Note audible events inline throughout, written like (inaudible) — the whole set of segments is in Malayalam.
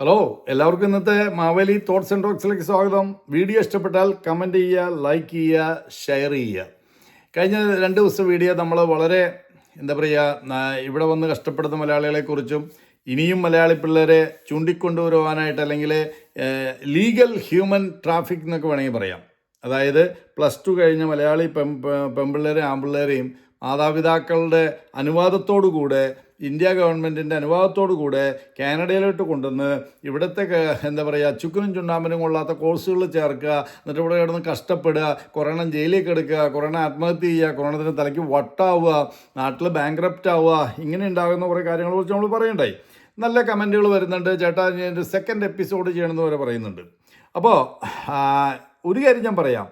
ഹലോ എല്ലാവർക്കും ഇന്നത്തെ മാവേലി തോട്ട്സ് ആൻഡ് ടോക്സിലേക്ക് സ്വാഗതം. വീഡിയോ ഇഷ്ടപ്പെട്ടാൽ കമന്റ് ചെയ്യുക ലൈക്ക് ചെയ്യുക ഷെയർ ചെയ്യുക. കഴിഞ്ഞ രണ്ട് ദിവസത്തെ വീഡിയോ നമ്മൾ വളരെ എന്താ പറയുക ഇവിടെ വന്ന് കഷ്ടപ്പെടുന്ന മലയാളികളെക്കുറിച്ചും ഇനിയും മലയാളി പിള്ളേരെ ചൂണ്ടിക്കൊണ്ടുവരുവാനായിട്ട് അല്ലെങ്കിൽ ലീഗൽ ഹ്യൂമൻ ട്രാഫിക് എന്നൊക്കെ വേണമെങ്കിൽ പറയാം. അതായത് പ്ലസ് ടു കഴിഞ്ഞ മലയാളി പെൺ പെൺപിള്ളേരെയും ആൺപിള്ളേരെയും മാതാപിതാക്കളുടെ അനുവാദത്തോടു കൂടെ ഇന്ത്യ ഗവൺമെന്റിന്റെ അനുവാദത്തോടു കൂടെ കാനഡയിലോട്ട് കൊണ്ടുവന്ന് ഇവിടുത്തെ എന്താ പറയുക ചുക്കിനും ചുണ്ണാമ്പനും കൊള്ളാത്ത കോഴ്സുകൾ ചേർക്കുക എന്നിട്ട് ഇവിടെ കിടന്ന് കഷ്ടപ്പെടുക കൊറോണ ജയിലിലേക്ക് എടുക്കുക കൊറോണ ആത്മഹത്യ ചെയ്യുക കൊറോണത്തിന് തലയ്ക്ക് വട്ടാവുക നാട്ടിൽ ബാങ്ക്രപ്റ്റ് ആവുക ഇങ്ങനെ ഉണ്ടാകുന്ന കുറേ കാര്യങ്ങളെ കുറിച്ച് നമ്മൾ പറയണ്ടായി. നല്ല കമന്റുകൾ വരുന്നുണ്ട്. ചേട്ടാ ഞാൻ സെക്കൻഡ് എപ്പിസോഡ് ചെയ്യണമെന്ന് വരെ പറയുന്നുണ്ട്. അപ്പോൾ ഒരു കാര്യം ഞാൻ പറയാം.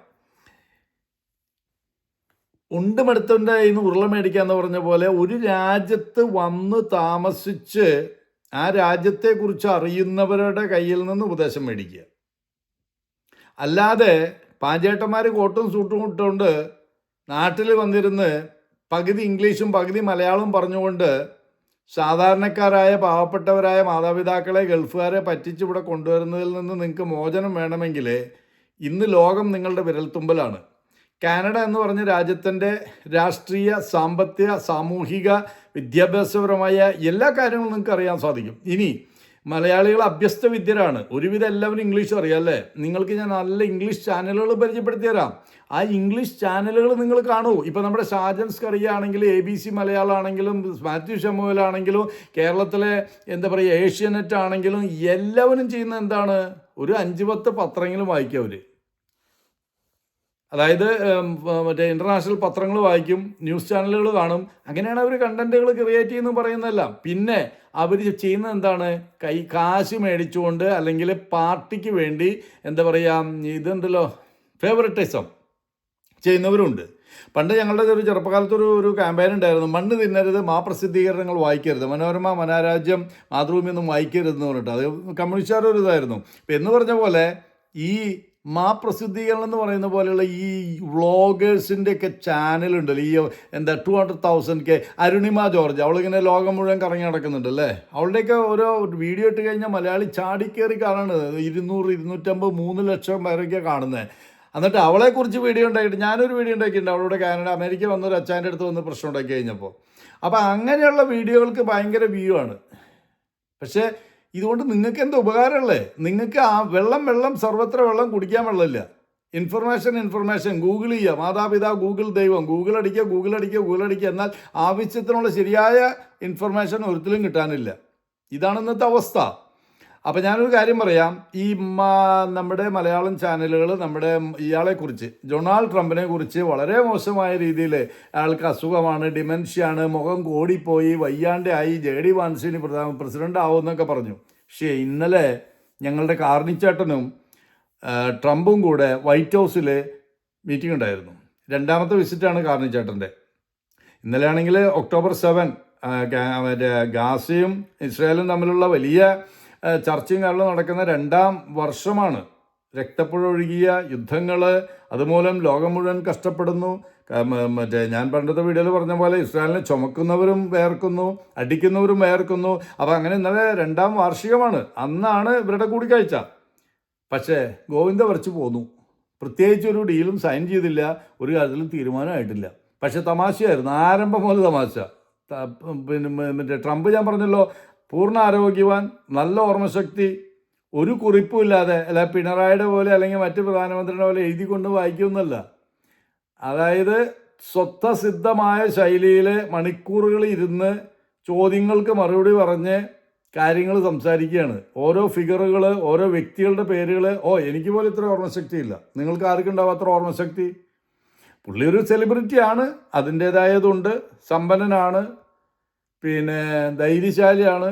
ഉണ്ടുമെടുത്തവന്റെ കയ്യിൽ നിന്ന് ഉരുള എന്ന് പറഞ്ഞ പോലെ ഒരു രാജ്യത്ത് വന്ന് താമസിച്ച് ആ രാജ്യത്തെക്കുറിച്ച് അറിയുന്നവരുടെ കയ്യിൽ നിന്ന് ഉപദേശം മേടിക്കുക. അല്ലാതെ പാഞ്ചേട്ടന്മാർ കോട്ടും സൂട്ടും ഇട്ടുകൊണ്ട് നാട്ടിൽ വന്നിരുന്ന് പകുതി ഇംഗ്ലീഷും പകുതി മലയാളവും പറഞ്ഞുകൊണ്ട് സാധാരണക്കാരായ പാവപ്പെട്ടവരായ മാതാപിതാക്കളെ ഗൾഫുകാരെ പറ്റിച്ച് ഇവിടെ കൊണ്ടുവരുന്നതിൽ നിന്ന് നിങ്ങൾക്ക് മോചനം വേണമെങ്കിൽ ഇന്ന് ലോകം നിങ്ങളുടെ വിരൽത്തുമ്പലാണ്. കാനഡ എന്ന് പറഞ്ഞ രാജ്യത്തിന്റെ രാഷ്ട്രീയ സാമ്പത്തിക സാമൂഹിക വിദ്യാഭ്യാസപരമായ എല്ലാ കാര്യങ്ങളും നിങ്ങൾക്ക് അറിയാൻ സാധിക്കും. ഇനി മലയാളികൾ അഭ്യസ്ത വിദ്യരാണ് ഒരുവിധം എല്ലാവരും ഇംഗ്ലീഷ് അറിയാം അല്ലേ? നിങ്ങൾക്ക് ഞാൻ നല്ല ഇംഗ്ലീഷ് ചാനലുകൾ പരിചയപ്പെടുത്തി തരാം. ആ ഇംഗ്ലീഷ് ചാനലുകൾ നിങ്ങൾ കാണൂ. ഇപ്പോൾ നമ്മുടെ ഷാജൻസ് കറിയാണെങ്കിലും എ ബി സി മലയാളമാണെങ്കിലും മാത്യു ഷമുവലാണെങ്കിലും കേരളത്തിലെ എന്താ പറയുക ഏഷ്യാനെറ്റ് ആണെങ്കിലും എല്ലാവരും ചെയ്യുന്ന എന്താണ്? ഒരു അഞ്ച് പത്ത് പത്രങ്ങളും വായിക്കുക അവർ അതായത് മറ്റേ ഇന്റർനാഷണൽ പത്രങ്ങൾ വായിക്കും ന്യൂസ് ചാനലുകൾ കാണും. അങ്ങനെയാണ് അവർ കണ്ടന്റുകൾ ക്രിയേറ്റ് ചെയ്യുന്നു പറയുന്നതെല്ലാം. പിന്നെ അവർ ചെയ്യുന്നത് എന്താണ്? കൈ കാശ് മേടിച്ചുകൊണ്ട് അല്ലെങ്കിൽ പാർട്ടിക്ക് വേണ്ടി എന്താ പറയുക ഇതുണ്ടല്ലോ ഫേവററ്റിസം ചെയ്യുന്നവരുണ്ട്. പണ്ട് ഞങ്ങളുടെ ഒരു ചെറുപ്പകാലത്തൊരു ഒരു ക്യാമ്പയിൻ ഉണ്ടായിരുന്നു. മണ്ണ് തിന്നരുത് മാപ്രസിദ്ധീകരണങ്ങൾ വായിക്കരുത് മനോരമ മനാരാജ്യം മാതൃഭൂമി ഒന്നും വായിക്കരുത് എന്ന് പറഞ്ഞിട്ട്. അത് കമ്മ്യൂണിസ്റ്റുകാരുടെ ഒരു ഇതായിരുന്നു. ഇപ്പം എന്ന് പറഞ്ഞ പോലെ ഈ മാ പ്രസിദ്ധീകരണം എന്ന് പറയുന്ന പോലെയുള്ള ഈ വ്ളോഗേഴ്സിന്റെയൊക്കെ ചാനലുണ്ടല്ലോ? ഈ എന്താ two hundred thousand K Arunima George അവളിങ്ങനെ ലോകം മുഴുവൻ കറങ്ങി നടക്കുന്നുണ്ട് അല്ലേ അവളുടെയൊക്കെ ഓരോ വീഡിയോ ഇട്ട് കഴിഞ്ഞാൽ മലയാളി ചാടിക്കേറി കാണുന്നത് ഇരുന്നൂറ് ഇരുന്നൂറ്റമ്പത് മൂന്ന് ലക്ഷം പേരൊക്കെ കാണുന്നത് എന്നിട്ട് അവളെക്കുറിച്ച് വീഡിയോ ഉണ്ടാക്കിയിട്ട് ഞാനൊരു വീഡിയോ ഉണ്ടാക്കിയിട്ടുണ്ട്. അവളുടെ കാനഡ അമേരിക്ക വന്നൊരു അച്ഛന്റെ അടുത്ത് വന്ന് പ്രശ്നം ഉണ്ടാക്കി കഴിഞ്ഞപ്പോൾ. അപ്പോൾ അങ്ങനെയുള്ള വീഡിയോകൾക്ക് ഭയങ്കര വ്യൂ ആണ്. പക്ഷേ ഇതുകൊണ്ട് നിങ്ങൾക്ക് എന്താ ഉപകാരമുള്ളേ? നിങ്ങൾക്ക് ആ വെള്ളം വെള്ളം സർവത്ര വെള്ളം കുടിക്കാൻ വെള്ളമില്ല. ഇൻഫർമേഷൻ ഇൻഫർമേഷൻ ഗൂഗിൾ ചെയ്യുക. മാതാപിതാ ഗൂഗിൾ ദൈവം. ഗൂഗിൾ അടിക്കുക ഗൂഗിൾ അടിക്കുക ഗൂഗിൾ അടിക്കുക. എന്നാൽ ആവശ്യത്തിനുള്ള ശരിയായ ഇൻഫർമേഷൻ ഒരിക്കലും കിട്ടാനില്ല. ഇതാണ് ഇന്നത്തെ അവസ്ഥ. അപ്പം ഞാനൊരു കാര്യം പറയാം. ഈ നമ്മുടെ മലയാളം ചാനലുകൾ നമ്മുടെ ഇയാളെക്കുറിച്ച് ഡൊണാൾഡ് ട്രംപിനെ കുറിച്ച് വളരെ മോശമായ രീതിയിൽ അയാൾക്ക് അസുഖമാണ് ഡിമെൻഷ്യാണ് മുഖം കോടിപ്പോയി വയ്യാണ്ടായി ജെ ഡി വാൻസിന് പ്രധാന പ്രസിഡന്റ് ആവുമെന്നൊക്കെ പറഞ്ഞു. പക്ഷേ ഇന്നലെ ഞങ്ങളുടെ കാർണിച്ചേട്ടനും ട്രംപും കൂടെ വൈറ്റ് ഹൗസിൽ മീറ്റിംഗ് ഉണ്ടായിരുന്നു. രണ്ടാമത്തെ വിസിറ്റാണ് കാർണിച്ചേട്ടന്റെ. ഇന്നലെ ആണെങ്കിൽ ഒക്ടോബർ സെവൻ മറ്റേ ഗാസയും ഇസ്രായേലും തമ്മിലുള്ള വലിയ ചർച്ചയും കാര്യങ്ങളും നടക്കുന്ന രണ്ടാം വർഷമാണ്. രക്തപ്പുഴ ഒഴുകിയ യുദ്ധങ്ങൾ അതുമൂലം ലോകം മുഴുവൻ കഷ്ടപ്പെടുന്നു. മറ്റേ ഞാൻ പണ്ടത്തെ വീഡിയോയിൽ പറഞ്ഞ പോലെ ഇസ്രായേലിനെ ചുമക്കുന്നവരും വേർക്കുന്നു അടിക്കുന്നവരും വേർക്കുന്നു. അപ്പോൾ അങ്ങനെ ഇന്നലെ രണ്ടാം വാർഷികമാണ്. അന്നാണ് ഇവരുടെ കൂടിക്കാഴ്ച. പക്ഷേ ഗോവിന്ദ വരച്ച് പോന്നു. പ്രത്യേകിച്ച് ഒരു ഡീലും സൈൻ ചെയ്തില്ല. ഒരു കാര്യത്തിലും തീരുമാനമായിട്ടില്ല. പക്ഷേ തമാശയായിരുന്നു. ആരംഭം മുതൽ തമാശ. പിന്നെ മറ്റേ ട്രംപ് ഞാൻ പറഞ്ഞല്ലോ പൂർണ ആരോഗ്യവാൻ നല്ല ഓർമ്മശക്തി ഒരു കുറിപ്പുമില്ലാതെ അല്ല പിണറായിയുടെ പോലെ അല്ലെങ്കിൽ മറ്റ് പ്രധാനമന്ത്രിയുടെ പോലെ എഴുതി കൊണ്ട് വായിക്കുമെന്നല്ല. അതായത് സ്വത്തസിദ്ധമായ ശൈലിയിൽ മണിക്കൂറുകൾ ഇരുന്ന് ചോദ്യങ്ങൾക്ക് മറുപടി പറഞ്ഞ് കാര്യങ്ങൾ സംസാരിക്കുകയാണ്. ഓരോ ഫിഗറുകൾ ഓരോ വ്യക്തികളുടെ പേരുകൾ ഓ എനിക്ക് പോലും ഇത്ര ഓർമ്മശക്തി ഇല്ല നിങ്ങൾക്ക് ആർക്കുണ്ടാവാത്ര ഓർമ്മശക്തി? പുള്ളി ഒരു സെലിബ്രിറ്റിയാണ് അതിന്റേതായതുണ്ട് സമ്പന്നനാണ് പിന്നെ ധൈര്യശാലിയാണ്.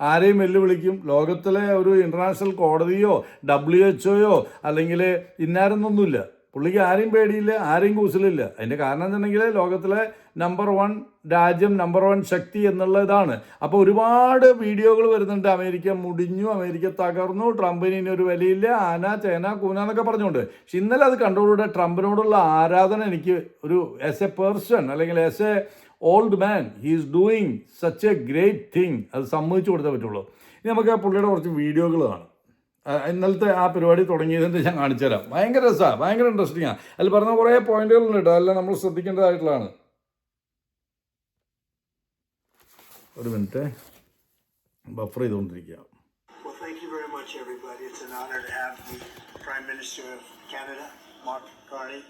ആരെയും വെല്ലുവിളിക്കും. ലോകത്തിലെ ഒരു ഇന്റർനാഷണൽ കോടതിയോ ഡബ്ല്യു എച്ച് ഒയോ അല്ലെങ്കിൽ ഇന്നാരെന്നൊന്നുമില്ല പുള്ളിക്ക് ആരെയും പേടിയില്ല ആരെയും കൂസലില്ല. അതിന്റെ കാരണം എന്നുണ്ടെങ്കിൽ ലോകത്തിലെ നമ്പർ വൺ രാജ്യം നമ്പർ വൺ ശക്തി എന്നുള്ള ഇതാണ് അപ്പോൾ ഒരുപാട് വീഡിയോകൾ വരുന്നുണ്ട്. അമേരിക്ക മുടിഞ്ഞു അമേരിക്ക തകർന്നു ട്രംപിന് ഇനി ഒരു വിലയില്ല. ആന ചേന കൂന എന്നൊക്കെ പറഞ്ഞുകൊണ്ട്. പക്ഷെ ഇന്നലെ അത് കണ്ടോടുകൂടെ ട്രംപിനോടുള്ള ആരാധന എനിക്ക് ഒരു ആസ് എ പേഴ്സൺ അല്ലെങ്കിൽ as a old man he is doing such a great thing അത് സമ്മതിച്ചു കൊടുത്തേ പറ്റുള്ളൂ. ഇനി നമുക്ക് ആ പുള്ളിയുടെ കുറച്ച് വീഡിയോകൾ കാണാം. ഇന്നലത്തെ ആ പരിപാടി തുടങ്ങിയതിന്റെ ഞാൻ കാണിച്ചു തരാം ഭയങ്കര രസമാണ് ഭയങ്കര ഇൻട്രസ്റ്റിംഗ് ആണ് അതിൽ പറഞ്ഞ കുറേ പോയിന്റുകളുണ്ട് കേട്ടോ. അതെല്ലാം നമ്മൾ ശ്രദ്ധിക്കേണ്ടതായിട്ടുള്ളതാണ്. ഒരു മിനിറ്റ്. ബഫർ ചെയ്തുകൊണ്ടിരിക്കുക. Prime Minister of Canada, Mark Carney,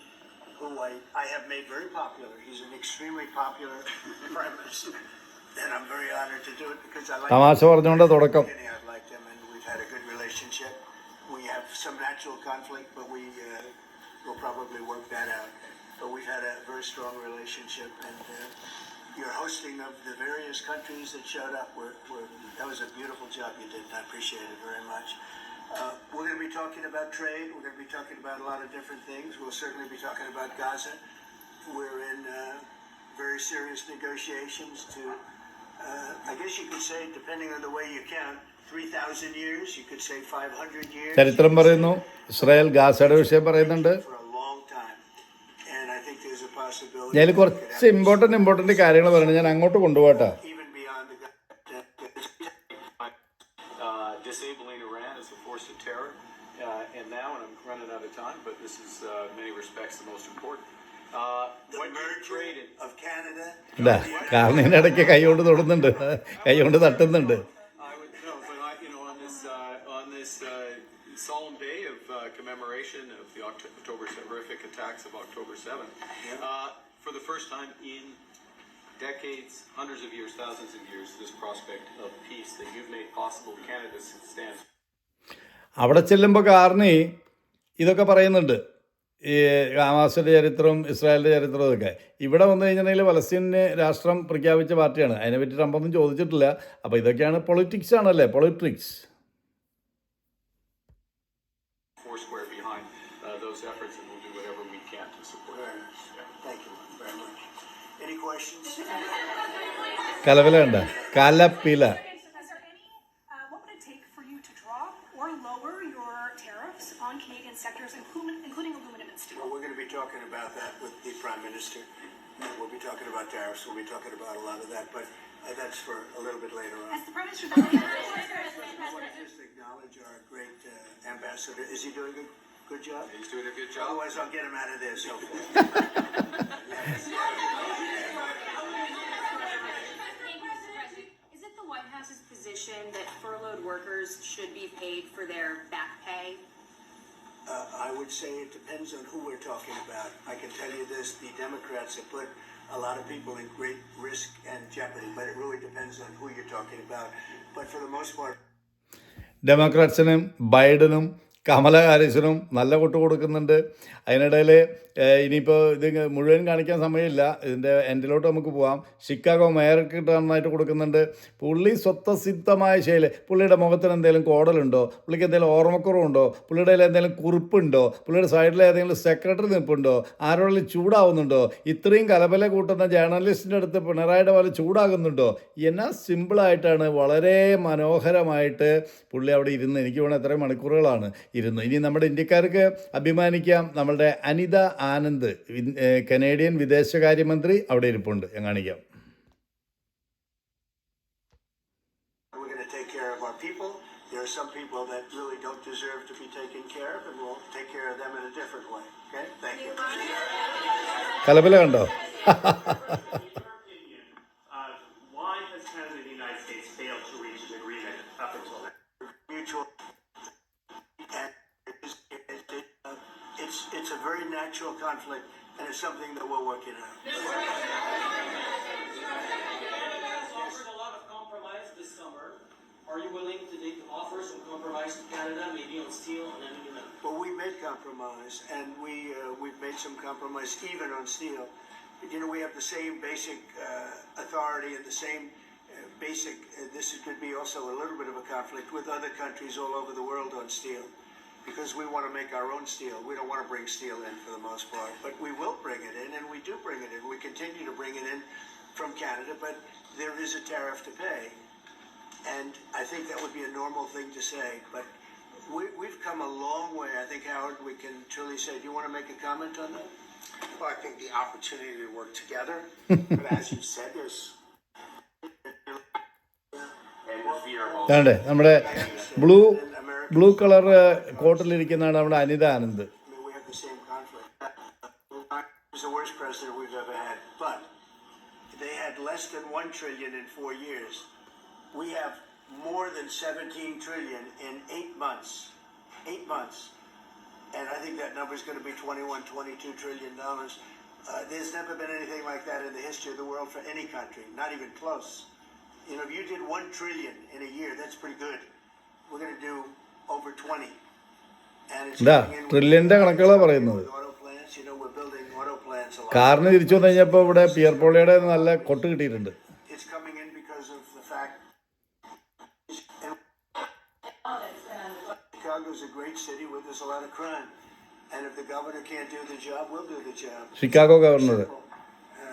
who I, I have made very popular. He's an extremely popular (laughs) Prime Minister, and I'm very honored to do it because I like തമാശ പറഞ്ഞുകൊണ്ട് തുടക്കം Kenny. I've liked him, and we've had a good relationship. We have some natural conflict, but we uh, will probably work that out. But we've had a very strong relationship, and uh, your hosting of the various countries that showed up were, were that was a beautiful job you did, and I appreciate it very much. Uh, we're going to be talking about trade. We're going to be talking about a lot of different things. We'll certainly be talking about Gaza. We're in uh, very serious negotiations to uh, I guess you could say, depending on the way you count, 3,000 years, you could say 500 years. ചരിത്രം പറയുന്നു ഇസ്രായേൽ ഗാസയുടെ വിഷയം പറയുന്നുണ്ട്. ഞാൻ കുറച്ച് ഇമ്പോർട്ടന്റ് ഇമ്പോർട്ടന്റ് കാര്യങ്ങൾ പറയുന്നത് ഞാൻ അങ്ങോട്ട് കൊണ്ടുപോകട്ടെ on this uh, on this uh, solemn day of uh, commemoration of the Oct- October horrific attacks of October 7th, uh, for the first time in decades, hundreds of years, thousands of years, this prospect of peace that you've made possible, Canada stands അവിടെ ചെല്ലുമ്പോൾ കാർണി ഇതൊക്കെ പറയുന്നുണ്ട് ഈ ഹമാസിന്റെ ചരിത്രവും ഇസ്രായേലിന്റെ ചരിത്രവും ഒക്കെ. ഇവിടെ വന്നു കഴിഞ്ഞിട്ടുണ്ടെങ്കിൽ പലസ്തീനെ രാഷ്ട്രം പ്രഖ്യാപിച്ച പാർട്ടിയാണ്. അതിനെപ്പറ്റി ട്രംപൊന്നും ചോദിച്ചിട്ടില്ല. അപ്പോൾ ഇതൊക്കെയാണ് പൊളിറ്റിക്സ് ആണല്ലേ? പൊളിറ്റിക്സ് foursquare ഉണ്ട് uh, (laughs) would say it depends on who we're talking about. I can tell you this, the Democrats have put a lot of people in great risk and jeopardy, but it really depends on who you're talking about. But for the most part, ഡെമോക്രാറ്റ്സിനും ബൈഡനും കമല ഹാരിസിനും നല്ല കൊട്ട് കൊടുക്കുന്നുണ്ട്. അതിനിടയിൽ ഇനിയിപ്പോൾ ഇത് മുഴുവൻ കാണിക്കാൻ സമയമില്ല. ഇതിന്റെ എൻഡിലോട്ട് നമുക്ക് പോകാം ഷിക്കാഗോ മേയർക്ക് നന്നായിട്ട് കൊടുക്കുന്നുണ്ട്. പുള്ളി സ്വത്തസിദ്ധമായ ശൈലി പുള്ളിയുടെ മുഖത്തിന് എന്തെങ്കിലും കോടലുണ്ടോ? പുള്ളിക്ക് എന്തെങ്കിലും ഓർമ്മക്കുറവുണ്ടോ? പുള്ളിയുടെ എന്തെങ്കിലും കുറിപ്പുണ്ടോ? പുള്ളിയുടെ സൈഡിൽ ഏതെങ്കിലും സെക്രട്ടറി നിൽപ്പുണ്ടോ? ആരോടെങ്കിലും ചൂടാവുന്നുണ്ടോ? ഇത്രയും കലബല കൂട്ടുന്ന ജേർണലിസ്റ്റിന്റെ അടുത്ത് പിണറായിയുടെ പോലെ ചൂടാകുന്നുണ്ടോ? എന്നാ സിമ്പിളായിട്ടാണ് വളരെ മനോഹരമായിട്ട് പുള്ളി അവിടെ ഇരുന്ന് എനിക്ക് വേണം എത്ര മണിക്കൂറുകളാണ് ഇരുന്നു ഇനി നമ്മുടെ ഇന്ത്യക്കാർക്ക് അഭിമാനിക്കാം നമ്മളുടെ അനിത ആനന്ദ് കനേഡിയൻ വിദേശകാര്യമന്ത്രി അവിടെ ഇരിപ്പുണ്ട് ഞാൻ കാണിക്കാം we're going to take care of our people. There are some people that really don't deserve to be taken care of, and we'll take care of them in a different way. Okay? Thank you. കലബല കണ്ടോ compromise, and we uh, we've made some compromise even on steel. You know, we have the same basic uh, authority and the same uh, basic. This could be also a little bit of a conflict with other countries all over the world on steel, because we want to make our own steel. We don't want to bring steel in for the most part, but we will bring it in, and we do bring it in. We continue to bring it in from Canada, but there is a tariff to pay. And I think that would be a normal thing to say, but we, we've come a long way. I think, Howard, we can truly say, do you want to make a comment on that? Well, I think the opportunity to work together, but (laughs) as you said, there's. And the fear of വേണ്ടേ നമ്മുടെ ബ്ലൂ ബ്ലൂ കളർ കോട്ടിലിരിക്കുന്നതാണ് നമ്മുടെ Anitha Anand I mean, we have more than 17 trillion in eight months. Eight months. And I think that number is going to be 21, 22 trillion dollars. Uh, there's never been anything like that in the history of the world for any country, not even close. You know, if you did one trillion in a year, that's pretty good. We're going to do over 20. And it's ഇതാ coming in with- ട്രില്യന്റെ കണക്കുകളാണ് പറയുന്നത് with auto plants, you know, we're building auto plants a lot. കാറിന് തിരിച്ചു വന്നു കഴിഞ്ഞപ്പോൾ ഇവിടെ പിയർ പോളിയുടെ നല്ല കൊട്ട് കിട്ടിയിട്ടുണ്ട് It's coming in because of the fact. Chicago's a great city where there's a lot of crime. And if the governor can't do the job, we'll do the job. Chicago governor. Uh,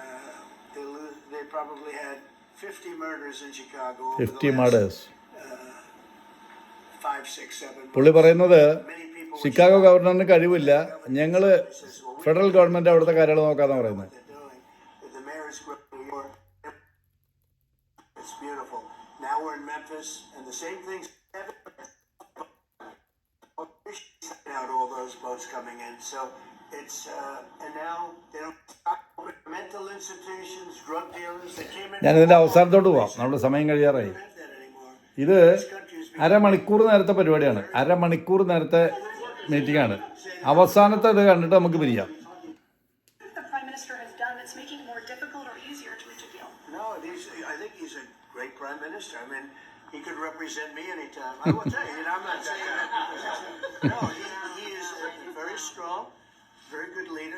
they they probably had fifty murders in Chicago. over the last, murders. Uh, Five, six, seven. പുള്ളി. പറയുന്നത്. ഷിക്കാഗോ ഗവർണറിന് കഴിവില്ല ഞങ്ങൾ ഫെഡറൽ ഗവൺമെന്റ് അവിടുത്തെ കാര്യങ്ങൾ നോക്കാമെന്ന് പറയുന്നത്. It's beautiful. Now we're in Memphis, and the same things. Those boats coming in, so it's uh, and now they don't stop mental institutions, drug dealers. They came in. ഞാനിതിന്റെ അവസാനത്തോട്ട് പോവാം നമ്മുടെ സമയം കഴിയാറായി Don't have that anymore. ഇത് അരമണിക്കൂർ നേരത്തെ പരിപാടിയാണ് അരമണിക്കൂർ നേരത്തെ മീറ്റിംഗ് ആണ് അവസാനത്തെ ഇത് കണ്ടിട്ട് നമുക്ക് പിരിയാം he could represent me anytime. I will tell you, you know, I'm not saying that no, he, very strong, very good leader.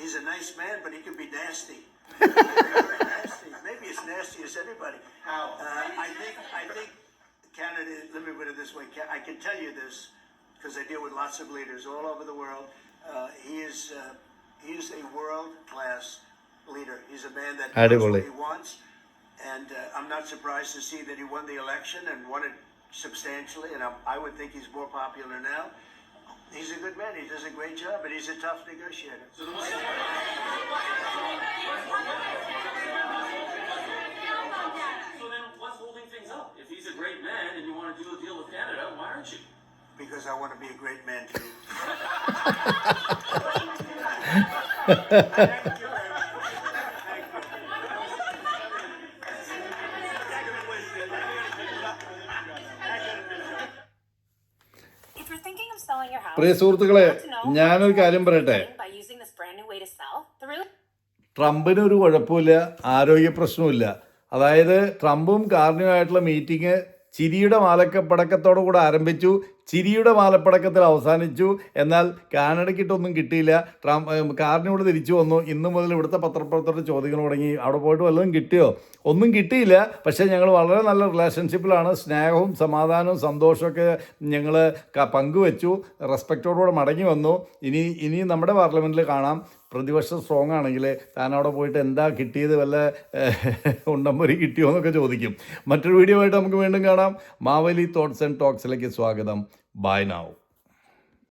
He's a nice man, but he can be nasty. very, (laughs) nasty. Maybe as nasty as anybody. How? Uh, I think I think Canada. Let me put it this way. I can tell you this because I deal with lots of leaders all over the world. Uh, he is uh, he is a world class leader. He's a man that knows what he wants, and uh, I'm not surprised to see that he won the election and won it substantially. And I, I would think he's more popular now. He's a good man. He does a great job, but he's a tough negotiator. So then, what's holding things up? If he's a great man and you want to do a deal with Canada, why aren't you? because I want to be a great man too. (laughs) (laughs) പ്രിയ സുഹൃത്തുക്കളെ ഞാനൊരു കാര്യം പറയട്ടെ? ട്രംപിന് ഒരു കുഴപ്പമില്ല ആരോഗ്യ പ്രശ്നവുമില്ല. അതായത് ട്രംപും കാർണിയുമായിട്ടുള്ള മീറ്റിംഗ് ചിരിയുടെ മാലക്കപ്പടക്കത്തോടു കൂടെ ആരംഭിച്ചു. ചിരിയുടെ മാലപ്പടക്കത്തിൽ അവസാനിച്ചു. എന്നാൽ കാനഡക്കിട്ടൊന്നും കിട്ടിയില്ല. ട്രാം കാറിനോട് തിരിച്ചു വന്നു. ഇന്നു മുതൽ ഇവിടുത്തെ പത്രപ്രവർത്തകരുടെ ചോദ്യങ്ങൾ തുടങ്ങി. അവിടെ പോയിട്ട് വല്ലതും കിട്ടിയോ? ഒന്നും കിട്ടിയില്ല. പക്ഷേ ഞങ്ങൾ വളരെ നല്ല റിലേഷൻഷിപ്പിലാണ് സ്നേഹവും സമാധാനവും സന്തോഷമൊക്കെ ഞങ്ങൾ പങ്കുവെച്ചു. റെസ്പെക്റ്റോടുകൂടെ മടങ്ങി വന്നു. ഇനി ഇനി നമ്മുടെ പാർലമെന്റിൽ കാണാം. പ്രതിപക്ഷം സ്ട്രോങ് ആണെങ്കിൽ താൻ അവിടെ പോയിട്ട് എന്താ കിട്ടിയത് വല്ല ഉണ്ടംപൊരി കിട്ടിയോ എന്നൊക്കെ ചോദിക്കും. മറ്റൊരു വീഡിയോ ആയിട്ട് നമുക്ക് വീണ്ടും കാണാം. മാവലി തോട്ട്സ് ആൻഡ് ടോക്സിലേക്ക് സ്വാഗതം. ബൈ നാവ്